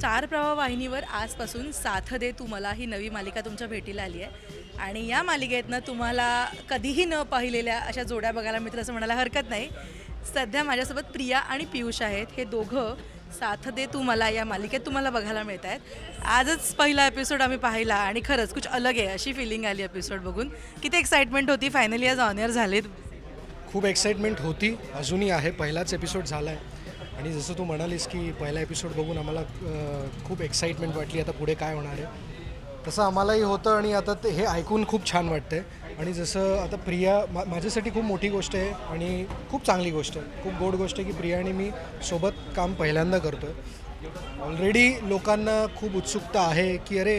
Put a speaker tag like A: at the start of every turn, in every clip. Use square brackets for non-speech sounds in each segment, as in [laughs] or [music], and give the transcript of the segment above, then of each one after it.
A: चार प्रवाह वाहिनीवर आजपासून साथ दे तू मला. ही नवी मालिका तुमच्या भेटीला आली आहे. आणि या मालिकेतनं तुम्हाला कधीही न पाहिलेल्या अशा जोड्या बघायला मिळतील असं म्हणायला हरकत नाही. सध्या माझ्यासोबत प्रिया आणि पियुष आहेत. हे दोघं साथ दे तू मला या मालिकेत तुम्हाला बघायला मिळत आहेत. आजच पहिला एपिसोड आम्ही पाहिला आणि खरंच कुछ अलग आहे अशी फिलिंग आली एपिसोड बघून. किती एक्साइटमेंट होती. फायनली आज ऑनियर झालेत.
B: खूप एक्साइटमेंट होती. अजूनही आहे. पहिलाच एपिसोड झाला आहे आणि जसं तू म्हणालीस की पहिला एपिसोड बघून आम्हाला खूप एक्साइटमेंट वाटली आता पुढे काय होणार आहे? तसं आम्हालाही होतं आणि आता ते हे ऐकून खूप छान वाटतंय. आणि जसं आता प्रिया मा माझ्यासाठी खूप मोठी गोष्ट आहे आणि खूप चांगली गोष्ट आहे. खूप गोड गोष्ट आहे की प्रिया आणि मी सोबत काम पहिल्यांदा करतो आहे ऑलरेडी लोकांना खूप उत्सुकता आहे की अरे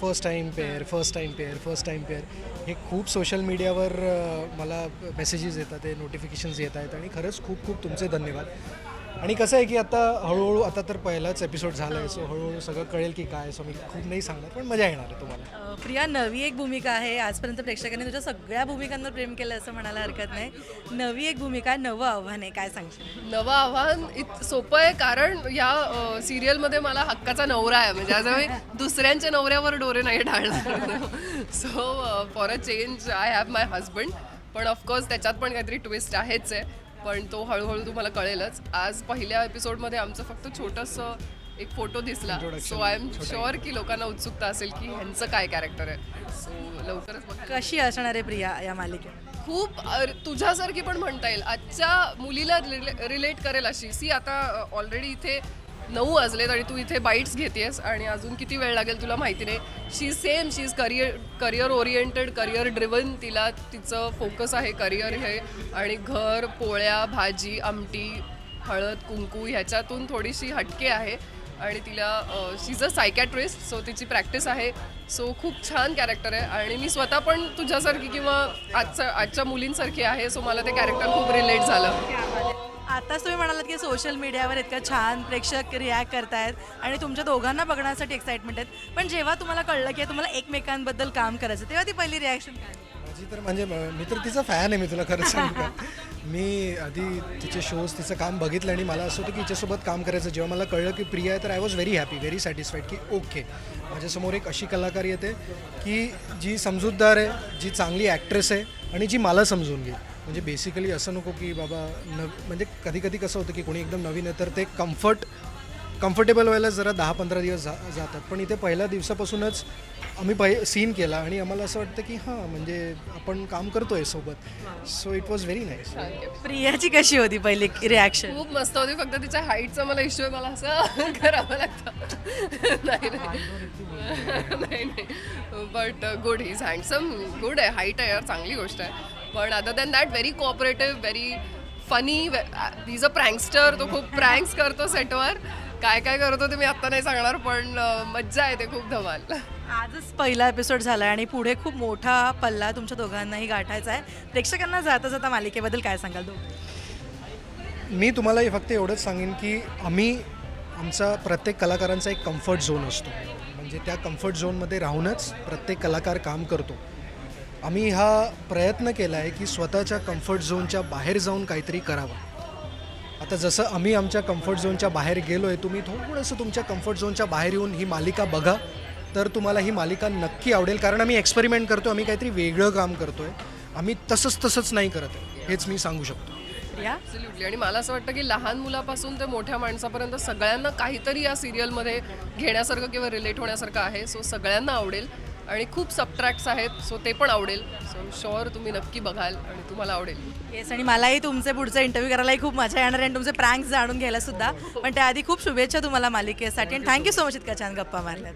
B: first time pair first time pair first time pair हे खूप सोशल मीडियावर मला मेसेजेस येतात ते नोटिफिकेशन्स येत आहेत. आणि खरंच खूप खूप तुमचे धन्यवाद. आणि कसं आहे की आता हळूहळू आता तर पहिलाच एपिसोड झाला आहे सो हळूहळू सगळं कळेल की काय सो मी खूप नाही सांगणार पण मजा येणार आहे तुम्हाला.
A: प्रिया नवी एक भूमिका आहे. आजपर्यंत प्रेक्षकांनी तुझ्या सगळ्या भूमिकांवर प्रेम केलं असं म्हणायला हरकत नाही. नवी एक भूमिका नवं आव्हान आहे काय सांगशील?
C: नवं आव्हान इत सोपं आहे कारण या सिरियलमध्ये मला हक्काचा नवरा आहे. म्हणजे आज मी दुसऱ्यांच्या नवऱ्यावर डोरे नाही ढाळणार. [laughs] So for a change I have my husband पण ऑफकोर्स त्याच्यात पण काहीतरी ट्विस्ट आहेच आहे. पण तो हळूहळू तुम्हाला कळेलच. आज पहिल्या एपिसोडमध्ये आमचं फक्त छोटंसं एक फोटो दिसला. सो आय एम शुअर की लोकांना उत्सुकता असेल की ह्यांचं काय कॅरेक्टर आहे. सो लवकरच बघा
A: कशी असणार आहे प्रिया या मालिकेत?
C: खूप तुझ्यासारखी पण म्हणता येईल. आजच्या मुलीला रिलेट करेल अशी. सी आता ऑलरेडी इथे नऊ वाजलेत आणि तू इथे बाईट्स घेतेस आणि अजून किती वेळ लागेल तुला माहिती नाही. She same she is career career oriented career driven तिला तिचं फोकस आहे करिअर हे. आणि घर पोळ्या भाजी आमटी हळद कुंकू ह्याच्यातून थोडीशी हटके आहे. आणि तिला she is a psychiatrist so तिची प्रॅक्टिस आहे. सो खूप छान कॅरेक्टर आहे. आणि मी स्वतः पण तुझ्यासारखी किंवा आजचं आजच्या मुलींसारखी आहे सो मला ते कॅरेक्टर खूप रिलेट झालं.
A: आताच तुम्ही म्हणालात की सोशल मीडियावर इतकं छान प्रेक्षक रिॲक्ट करतायत आणि तुमच्या दोघांना बघण्यासाठी एक्साइटमेंट आहेत. पण जेव्हा तुम्हाला कळलं की तुम्हाला एकमेकांबद्दल काम करायचं तेव्हा ती पहिली रिॲक्शन काय?
B: माझी तर म्हणजे म- तर तिचा फॅन आहे मी तुला खरं सांगू का? [laughs] मी आधी तिचे शोज तिचं काम बघितलं आणि मला असं होतं की हिच्यासोबत काम करायचं. जेव्हा मला कळलं की प्रिया आहे तर I was very happy very satisfied की ओके माझ्यासमोर एक अशी कलाकार येते की जी समजूतदार आहे जी चांगली ॲक्ट्रेस आहे आणि जी मला समजून घेईल. म्हणजे बेसिकली असं नको की बाबा न म्हणजे कधी कधी कसं होतं की कोणी एकदम नवीन आहे तर ते कम्फर्ट कम्फर्टेबल व्हायला जरा दहा पंधरा दिवस जा जातात. पण इथे पहिल्या दिवसापासूनच आम्ही पहि सीन केला आणि आम्हाला असं वाटतं की हां म्हणजे आपण काम करतोय सोबत. So it was very nice
A: प्रियाची कशी होती पहिली रिॲक्शन
C: खूप मस्त होती. फक्त तिच्या हाईटचा मला इश्यू आहे. मला असं [laughs] करावं लागतं. नाही नाही. [laughs] नाही but good is handsome good आहे. हाईट आहे यार. चांगली गोष्ट आहे. पण other than that very cooperative very funny is a prankster तो खूप प्रँक्स करतो सेटवर काय काय करतो ते मी आत्ता नाही सांगणार पण मज्जा येते खूप धमाल.
A: आजच पहिला एपिसोड झाला आणि पुढे खूप मोठा पल्ला तुमच्या दोघांनाही गाठायचा आहे. प्रेक्षकांना जाता जाता मालिकेबद्दल काय सांगाल दोघं?
B: मी तुम्हाला हे फक्त एवढंच सांगेन की आम्ही आमचा प्रत्येक कलाकारांचा एक कम्फर्ट झोन असतो. म्हणजे त्या कम्फर्ट झोनमध्ये राहूनच प्रत्येक कलाकार काम करतो. आम्ही हा प्रयत्न केला आहे की स्वतःच्या कम्फर्ट झोनच्या बाहेर जाऊन काहीतरी करावं. आता जसं आम्ही आमच्या कम्फर्ट झोनच्या बाहेर गेलो आहे तुम्ही थोडंसं तुमच्या कम्फर्ट झोनच्या बाहेर येऊन ही मालिका बघा. तर तुम्हाला ही मालिका नक्की आवडेल कारण आम्ही एक्सपेरिमेंट करतो आम्ही काहीतरी वेगळं काम करतो आहे आम्ही तसंच तसंच नाही करत आहे हेच मी सांगू शकतो.
C: आणि मला असं वाटतं की लहान मुलापासून ते मोठ्या माणसापर्यंत सगळ्यांना काहीतरी या सिरियलमध्ये घेण्यासारखं किंवा रिलेट होण्यासारखं आहे सो सगळ्यांना आवडेल. आणि खूप सबट्रॅक्ट्स आहेत सो ते पण आवडेल. सो शुअर तुम्ही नक्की बघाल आणि तुम्हाला आवडेल.
A: येस आणि मलाही तुमचे पुढचे इंटरव्ह्यू करायलाही खूप मजा येणार आणि तुमचे प्रँक्स जाणून घ्यायला सुद्धा. पण त्याआधी खूप शुभेच्छा तुम्हाला मालिकेसाठी. आणि थँक्यू सो मच इतका छान गप्पा मारल्यात.